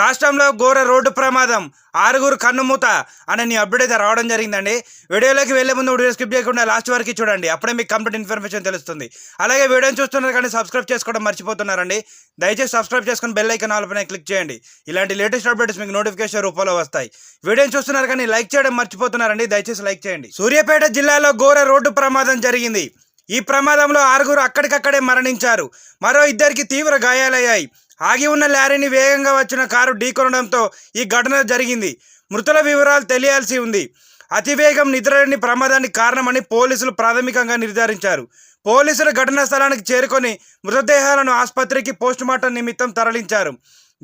రాష్ట్రంలో ఘోర రోడ్డు ప్రమాదం ఆరుగురు కన్నుమూత అనే నీ అప్డేట్ అయితే రావడం జరిగిందండి. వీడియోలోకి వెళ్ళే ముందు వీడియో స్కిప్ చేయకుండా లాస్ట్ వరకు చూడండి. అప్పుడే మీకు కంప్లీట్ ఇన్ఫర్మేషన్ తెలుస్తుంది. అలాగే వీడియోని చూస్తున్నారు కానీ సబ్స్క్రైబ్ చేసుకోవడం మర్చిపోతున్నారండి. దయచేసి సబ్స్క్రైబ్ చేసుకుని బెల్ ఐకన్ ఆల్ పైన క్లిక్ చేయండి. ఇలాంటి లేటెస్ట్ అప్డేట్స్ మీకు నోటిఫికేషన్ రూపంలో వస్తాయి. వీడియోని చూస్తున్నారు కానీ లైక్ చేయడం మర్చిపోతున్నారండి. దయచేసి లైక్ చేయండి. సూర్యాపేట జిల్లాలో ఘోర రోడ్డు ప్రమాదం జరిగింది. ఈ ప్రమాదంలో ఆరుగురు అక్కడికక్కడే మరణించారు. మరో ఇద్దరికి తీవ్ర గాయాలయ్యాయి. ఆగి ఉన్న లారీని వేగంగా వచ్చిన కారు ఢీకొనడంతో ఈ ఘటన జరిగింది. మృతుల వివరాలు తెలియాల్సి ఉంది. అతివేగం నిద్రలేని ప్రమాదానికి కారణమని పోలీసులు ప్రాథమికంగా నిర్ధారించారు. పోలీసులు ఘటనా స్థలానికి చేరుకొని మృతదేహాలను ఆసుపత్రికి పోస్టుమార్టం నిమిత్తం తరలించారు.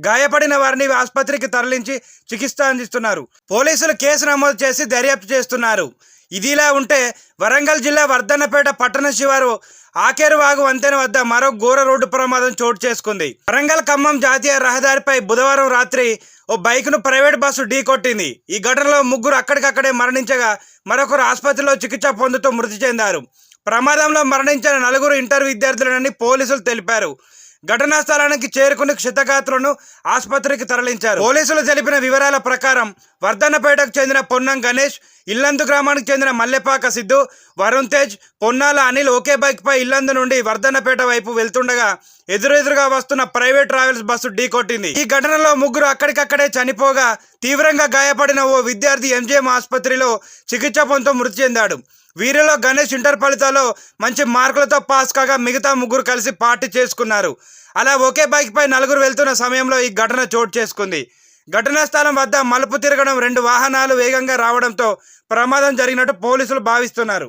గాయపడిన వారిని ఆసుపత్రికి తరలించి చికిత్స అందిస్తున్నారు. పోలీసులు కేసు నమోదు చేసి దర్యాప్తు చేస్తున్నారు. ఇదిలా ఉంటే వరంగల్ జిల్లా వర్ధన్నపేట పట్టణ శివారు ఆకేరువాగు వంతెన వద్ద మరో ఘోర రోడ్డు ప్రమాదం చోటు చేసుకుంది. వరంగల్ ఖమ్మం జాతీయ రహదారిపై బుధవారం రాత్రి ఓ బైక్ను ప్రైవేట్ బస్సు ఢీకొట్టింది ఈ ఘటనలో ముగ్గురు అక్కడికక్కడే మరణించగా మరొకరు ఆసుపత్రిలో చికిత్స పొందుతూ మృతి చెందారు. ప్రమాదంలో మరణించిన నలుగురు ఇంటర్ విద్యార్థులనని పోలీసులు తెలిపారు. ఘటనా స్థలానికి చేరుకుని క్షతగాత్రులను ఆసుపత్రికి తరలించారు. పోలీసులు తెలిపిన వివరాల ప్రకారం వర్ధన్నపేటకు చెందిన పొన్నం గణేష్ ఇల్లందు గ్రామానికి చెందిన మల్లెపాక సిద్ధు వరుణ్ తేజ్ పొన్నాల అనిల్ ఒకే బైక్పై ఇల్లందు నుండి వర్ధన్నపేట వైపు వెళ్తుండగా ఎదురెదురుగా వస్తున్న ప్రైవేట్ ట్రావెల్స్ బస్సు ఢీకొట్టింది. ఈ ఘటనలో ముగ్గురు అక్కడికక్కడే చనిపోగా తీవ్రంగా గాయపడిన ఓ విద్యార్థి ఎంజీఎం ఆసుపత్రిలో చికిత్స పొందుతూ మృతి చెందాడు. వీరిలో గణేష్ ఇంటర్ ఫలితాల్లో మంచి మార్కులతో పాస్ కాగా మిగతా ముగ్గురు కలిసి పార్టీ చేసుకున్నారు. అలా ఒకే బైక్ పై నలుగురు వెళ్తున్న సమయంలో ఈ ఘటన చోటు చేసుకుంది. ఘటనా స్థలం వద్ద మలుపు తిరగడం రెండు వాహనాలు వేగంగా రావడంతో ప్రమాదం జరిగినట్టు పోలీసులు భావిస్తున్నారు.